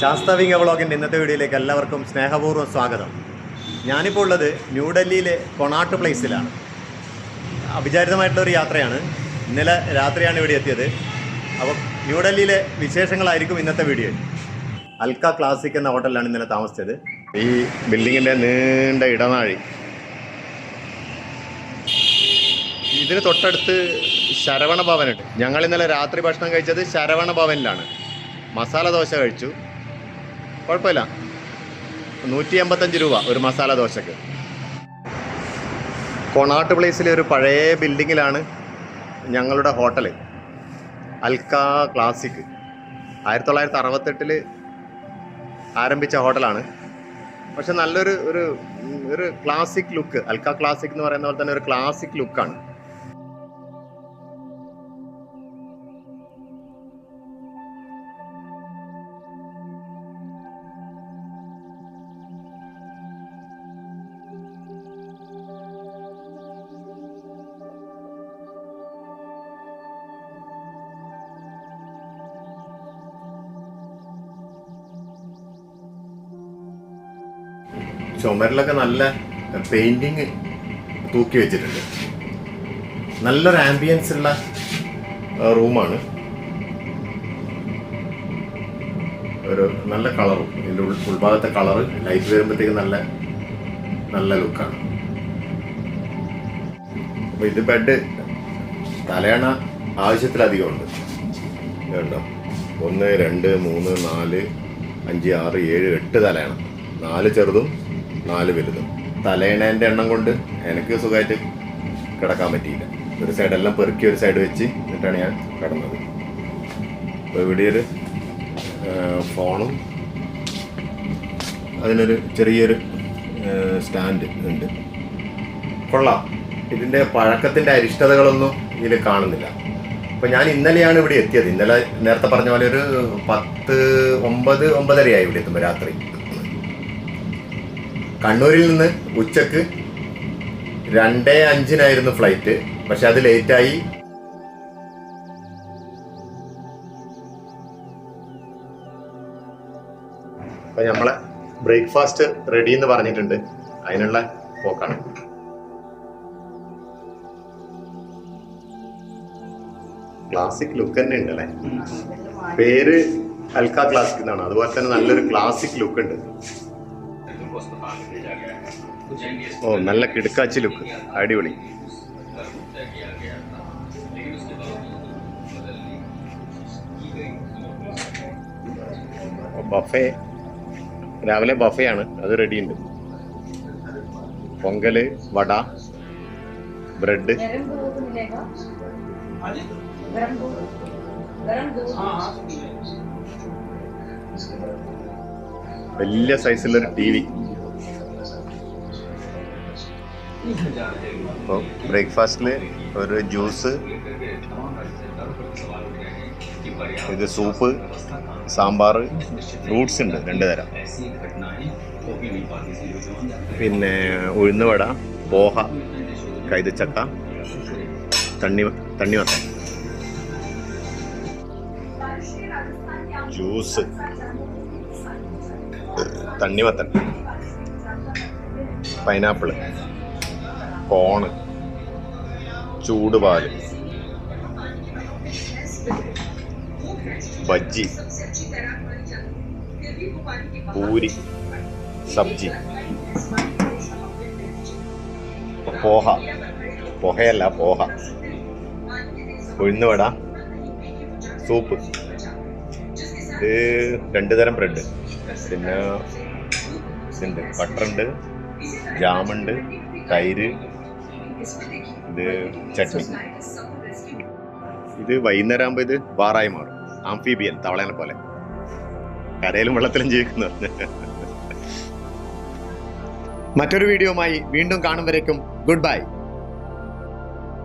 ശാസ്ത്രവിംഗ വ്ളോഗിന്റെ ഇന്നത്തെ വീഡിയോയിലേക്ക് എല്ലാവർക്കും സ്നേഹപൂർവം സ്വാഗതം. ഞാനിപ്പോൾ ഉള്ളത് ന്യൂഡൽഹിയിലെ കൊണാട്ട് പ്ലേസിലാണ്. അവിചാരിതമായിട്ടുള്ള ഒരു യാത്രയാണ്. ഇന്നലെ രാത്രിയാണ് ഇവിടെ എത്തിയത്. അപ്പോൾ ന്യൂഡൽഹിയിലെ വിശേഷങ്ങളായിരിക്കും ഇന്നത്തെ വീഡിയോ അൽക്ക ക്ലാസിക് എന്ന ഹോട്ടലിലാണ് ഇന്നലെ താമസിച്ചത്. ഈ ബിൽഡിങ്ങിന്റെ നീണ്ട ഇടനാഴി. ഇതിന് തൊട്ടടുത്ത് ശരവണ ഭവനുണ്ട്. ഞങ്ങൾ ഇന്നലെ രാത്രി ഭക്ഷണം കഴിച്ചത് ശരവണ ഭവനിലാണ്. മസാല ദോശ കഴിച്ചു. കുഴപ്പമില്ല. നൂറ്റി എൺപത്തഞ്ച് രൂപ ഒരു മസാല ദോശക്ക് കൊണാട്ട് പ്ലേസിലെ ഒരു പഴയ ബിൽഡിങ്ങിലാണ് ഞങ്ങളുടെ ഹോട്ടൽ അൽക്ക ക്ലാസിക്. ആയിരത്തി തൊള്ളായിരത്തി അറുപത്തെട്ടിൽ ആരംഭിച്ച ഹോട്ടലാണ്. പക്ഷെ നല്ലൊരു ഒരു ഒരു ക്ലാസിക് ലുക്ക് അൽക്ക ക്ലാസിക് എന്ന് പറയുന്ന പോലെ തന്നെ ഒരു ക്ലാസിക് ലുക്കാണ്. ചുമരിലൊക്കെ നല്ല പെയിന്റിങ് തൂക്കി വെച്ചിട്ടുണ്ട്. നല്ലൊരു ആംബിയൻസ് ഉള്ള റൂമാണ്. ഒരു നല്ല കളറും ഇതിന്റെ ഉൾ ഉൾഭാഗത്തെ കളറ് ലൈറ്റ് വരുമ്പോഴത്തേക്ക് നല്ല നല്ല ലുക്കാണ് അപ്പോൾ ഇത് ബെഡ് തലയണ ആവശ്യത്തിലധികം ഉണ്ട് കേട്ടോ ഒന്ന് രണ്ട് മൂന്ന് നാല് അഞ്ച് ആറ് ഏഴ് എട്ട് തലയണ. നാല് ചെറുതും നാല് വലുതും. തലയണേന്റെ എണ്ണം കൊണ്ട് എനിക്ക് സുഖമായിട്ട് കിടക്കാൻ പറ്റിയില്ല. ഒരു സൈഡെല്ലാം പെറുക്കി ഒരു സൈഡ് വെച്ച് എന്നിട്ടാണ് ഞാൻ കിടന്നത്. അപ്പോൾ ഇവിടെ ഒരു ഫോണും അതിനൊരു ചെറിയൊരു സ്റ്റാൻഡ് ഉണ്ട്. കൊള്ളാം. ഇതിന്റെ പഴക്കത്തിന്റെ അരിഷ്ടതകളൊന്നും ഇതിൽ കാണുന്നില്ല. അപ്പോൾ ഞാൻ ഇന്നലെയാണ് ഇവിടെ എത്തിയത്. ഇന്നലെ നേരത്തെ പറഞ്ഞ പോലെ ഒരു പത്ത് ഒമ്പത് ഒമ്പതരയായി ഇവിടെ എത്തുമ്പോൾ രാത്രി. കണ്ണൂരിൽ നിന്ന് ഉച്ചയ്ക്ക് രണ്ടേ അഞ്ചിനായിരുന്നു ഫ്ലൈറ്റ് പക്ഷെ അത് ലേറ്റായി അപ്പൊ നമ്മളെ ബ്രേക്ക്ഫാസ്റ്റ് റെഡി എന്ന് പറഞ്ഞിട്ടുണ്ട്. അതിനുള്ള പോക്കാണ്. ക്ലാസിക് ലുക്ക് തന്നെ ഉണ്ട് ഉണ്ടല്ലേ പേര് അൽക്ക ക്ലാസിക് എന്നാണ്. അതുപോലെ തന്നെ നല്ലൊരു ക്ലാസിക് ലുക്ക് ഉണ്ട്. ഓ നല്ല കിടക്കാച്ചി ലുക്ക്. അടിപൊളി. ബഫേ. രാവിലെ ബഫയാണ്. അത് റെഡിയുണ്ട്. പൊങ്കൽ വട ബ്രെഡ്. വലിയ സൈസിലൊരു ടി വി. അപ്പോൾ ബ്രേക്ക്ഫാസ്റ്റിൽ ഒരു ജ്യൂസ് ഇത് സൂപ്പ് സാമ്പാർ ഫ്രൂട്ട്സ് ഉണ്ട് രണ്ട് തരം. പിന്നെ ഉഴുന്നുവട പോഹ കൈതച്ചക്ക തണ്ണി തണ്ണിമത്തൻ. ജ്യൂസ്. തണ്ണിമത്തൻ. പൈനാപ്പിൾ കോണ്. ചൂടുപാൽ ബജ്ജി. പൂരി. സബ്ജി. പോഹ. പോഹയല്ല പോഹ. ഉഴുന്നുവട. സൂപ്പ്. ഇത് രണ്ട് തരം ബ്രെഡ്. പിന്നെ ഇതുണ്ട്. ബട്ടറുണ്ട്. ജാമുണ്ട്. തൈര്. ഇത് ചട്നി. ഇത് വൈകുന്നേരം ആകുമ്പോൾ ഇത് ബാറായി മാറും. ആംഫീബിയൻ തവളേനെ പോലെ. കരയിലും വെള്ളത്തിലും ജീവിക്കുന്നു. മറ്റൊരു വീഡിയോമായി വീണ്ടും കാണും വരേക്കും. Good bye